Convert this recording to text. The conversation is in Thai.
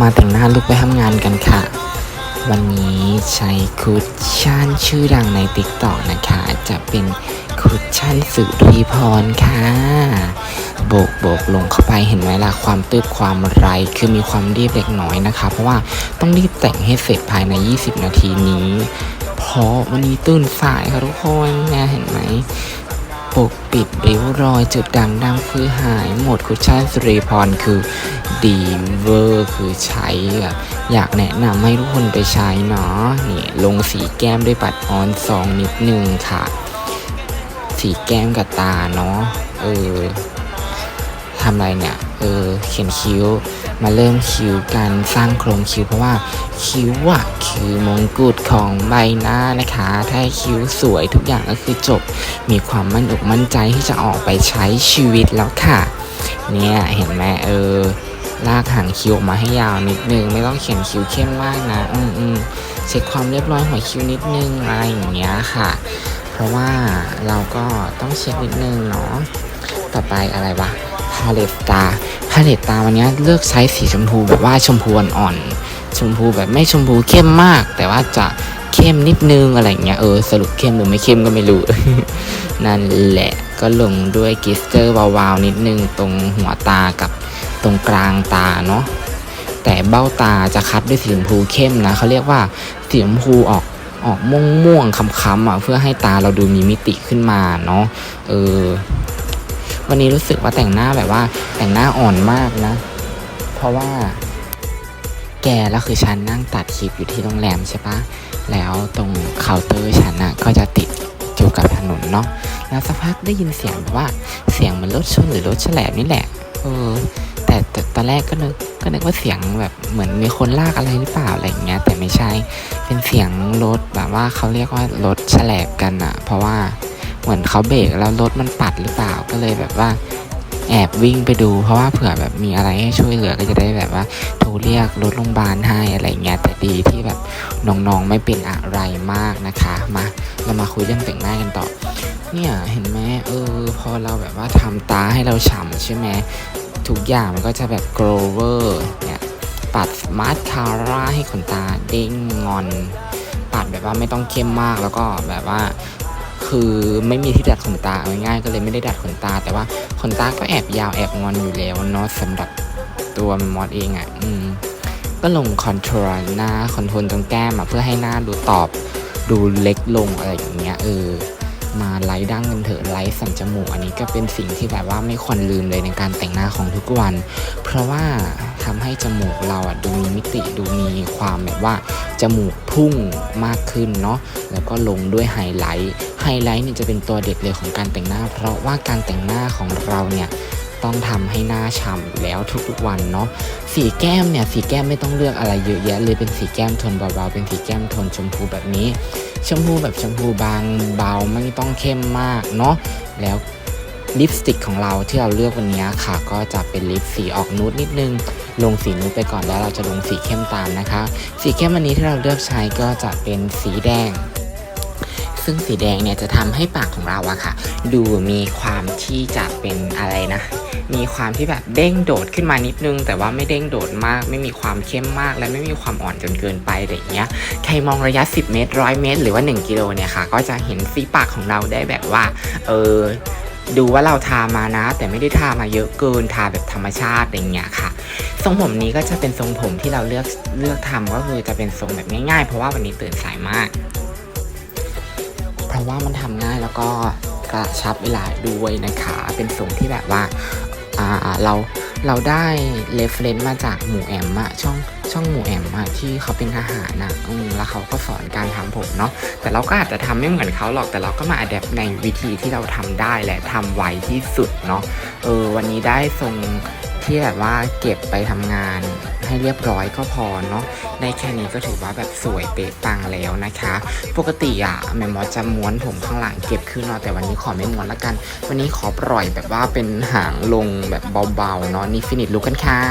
มาแต่งหน้าลุกไปทำงานกันค่ะ วันนี้ใช้คุชชั่นชื่อดังในติ๊กต็อกนะคะ จะเป็นคุชชั่นสุรีพรค่ะโบกโบกลงเข้าไปเห็นไหมล่ะความตืบความไรคือมีความรีบเล็กน้อยนะคะ เพราะว่าต้องรีบแต่งให้เสร็จภายใน 20 นาทีนี้ เพราะวันนี้ตื่นสายค่ะทุกคนนี่ยเห็นไหม ปกปิดริ้วรอยจุดด่างดำคือหายหมดคุชชั่นสุริพรคือดีเวอร์คือใช้แบบอยากแนะนำให้ทุกคนไปใช้เนาะนี่ลงสีแก้มด้วยปัดออนซองนิดนึงค่ะ สีแก้มกับตาเนาะเออทำอะไรเนี่ย เออเขียนคิ้ว มาเริ่มคิ้วกันสร้างโครงคิ้วเพราะว่าคิ้วอะคือมงกุฎของใบหน้านะคะ ถ้าคิ้วสวยทุกอย่างก็คือจบ มีความมั่นอกมั่นใจที่จะออกไปใช้ชีวิตแล้วค่ะ เนี่ยเห็นไหมเออ ลากหางคิ้วออกมาให้ยาวนิดนึง ไม่ต้องเขียนคิ้วเข้มมากนะ อืมอืมเช็คความเรียบร้อยหัวคิ้วนิดนึงอะไรอย่างเงี้ยค่ะ เพราะว่าเราก็ต้องเช็คนิดนึงเนาะ ต่อไปอะไรวะ พาเลตตาพาเลตตาวันนี้เลือกใช้สีชมพูแบบว่าชมพูอ่อนๆชมพูแบบไม่ชมพูเข้มมาก แต่ว่าจะเข้มนิดนึงอะไรเงี้ยเออสรุปเข้มหรือไม่เข้มก็ไม่รู้ นั่นแหละก็ลงด้วยกิสเตอร์วาวๆนิดนึงตรงหัวตากับตรงกลางตาเนาะแต่เบ้าตาจะคัดด้วยสีชมพูเข้มนะเขาเรียกว่าสีชมพูออกออกม่วงม่วงๆค้ำๆอะเพื่อให้ตาเราดูมีมิติขึ้นมาเนาะเออ วันนี้รู้สึกว่าแต่งหน้าแบบว่าแต่งหน้าอ่อนมากนะ เพราะว่า แกแล้วคือฉันนั่งตัดคลิปอยู่ที่โรงแรมใช่ปะแล้วตรงเคาน์เตอร์ฉันอะก็จะติดอยู่กับถนนเนาะแล้วสักพักได้ยินเสียงแบบว่าเสียงมือนรถชนหรือรถแฉลบนี่แหละเออแต่แต่ตอนแรกก็นึกก็นึกว่าเสียงแบบเหมือนมีคนลากอะไรหรือเปล่าอะไรอย่างเงี้ย แต่ไม่ใช่เป็นเสียงรถแบบว่าเขาเรียกว่ารถแฉลบกันอะเพราะว่า เหมือนเขาเบรกแล้วรถมันปัดหรือเปล่าก็เลยแบบว่าแอบวิ่งไปดู เพราะว่าเผื่อแบบมีอะไรให้ช่วยเหลือก็จะได้แบบว่าโทรเรียกรถโรงพยาบาลให้อะไรเงี้ยแต่ดีที่แบบน้องๆไม่เป็นอะไรมากนะคะ มาเรามาคุยเรื่องแต่งหน้ากันต่อ เนี่ยเห็นไหมเออ พอเราแบบว่าทำตาให้เราฉ่ำใช่ไหมทุกอย่างมันก็จะแบบโกลเวอร์เนี่ยปัดมาสคาร่าให้ขนตาเด้งงอน ปัดแบบว่าไม่ต้องเข้มมากแล้วก็แบบว่า คือไม่มีที่ดัดขนตาเอาง่ายๆก็เลยไม่ได้ดัดขนตา แต่ว่าขนตาก็แอบยาวแอบงอนอยู่แล้วเนาะสำหรับตัวมอสเองอะ่ะอืมก็ลงคอนโทรลหน้าคอนโทรลตรงแก้มอะเพื่อให้หน้าดูตอบดูเล็กลงอะไรอย่างเงี้ยเออมาไล่ดั้งกันเถอะไล่สันจมูกอันนี้ก็เป็นสิ่งที่แบบว่าไม่ควรลืมเลยในการแต่งหน้าของทุกวัน เพราะว่าทำให้จมูกเราอะดูมีมิติดูมีความแบบว่าจมูกพุ่งมากขึ้นเนาะแล้วก็ลงด้วยไฮไลท์ ไฮไลท์เนี่ยจะเป็นตัวเด็ดเลยของการแต่งหน้า เพราะว่าการแต่งหน้าของเราเนี่ยต้องทำให้หน้าฉ่ำแล้วทุกๆวันเนาะสีแก้มเนี่ยสีแก้มไม่ต้องเลือกอะไรเยอะแยะเลยเป็นสีแก้มโทนเบาๆเป็นสีแก้มโทนชมพูแบบนี้ ชมพูแบบชมพูบางเบาไม่ต้องเข้มมากเนาะแล้วลิปสติกของเราที่เราเลือกวันนี้ค่ะ ก็จะเป็นลิปสีออกนูดนิดนึง ลงสีนูดไปก่อนแล้วเราจะลงสีเข้มตามนะคะ สีเข้มวันนี้ที่เราเลือกใช้ก็จะเป็นสีแดง ซึ่งสีแดงเนี่ยจะทำให้ปากของเราอะค่ะ ดูมีความที่จะเป็นอะไรนะ มีความที่แบบเด้งโดดขึ้นมานิดนึง แต่ว่าไม่เด้งโดดมาก ไม่มีความเข้มมาก และไม่มีความอ่อนจนเกินไปอะไรอย่างเงี้ยใครมองระยะ 10 เมตร 100 เมตร หรือว่า 1 กิโลเนี่ยค่ะ ก็จะเห็นสีปากของเราได้แบบว่า เออดูว่าเราทามานะ แต่ไม่ได้ทามาเยอะเกินทาแบบธรรมชาติอะไรอย่างเงี้ยค่ะ ทรงผมนี้ก็จะเป็นทรงผมที่เราเลือกเลือกทำก็คือจะเป็นทรงแบบง่ายๆ เพราะว่าวันนี้ตื่นสายมาก เพราะว่ามันทำง่ายแล้วก็กระชับเวลาด้วยนะคะ เป็นทรงที่แบบว่าาเราเราได้เรฟเลนซ์มาจากหมูแอมอะช่องช่องหมูแอมอะที่เขาเป็นทหารนะอืมแล้วเขาก็สอนการทำผมเนาะแต่เราก็อาจจะทำไม่เหมือนเขาหรอกแต่เราก็มาอัดแอปในวิธีที่เราทำได้และทำไวที่สุดเนาะเออวันนี้ได้ทรงที่แบบว่าเก็บไปทำงาน ให้เรียบร้อยก็พอเนาะได้แค่นี้ก็ถือว่าแบบสวยเป๊ะปังแล้วนะคะ ปกติอะแม่หมอจะม้วนผมข้างหลังเก็บขึ้นเนาะแต่วันนี้ขอไม่ม้วนละกัน วันนี้ขอปล่อยแบบว่าเป็นหางลงแบบเบาๆเนาะนี่ฟินิชลุกกันค่ะ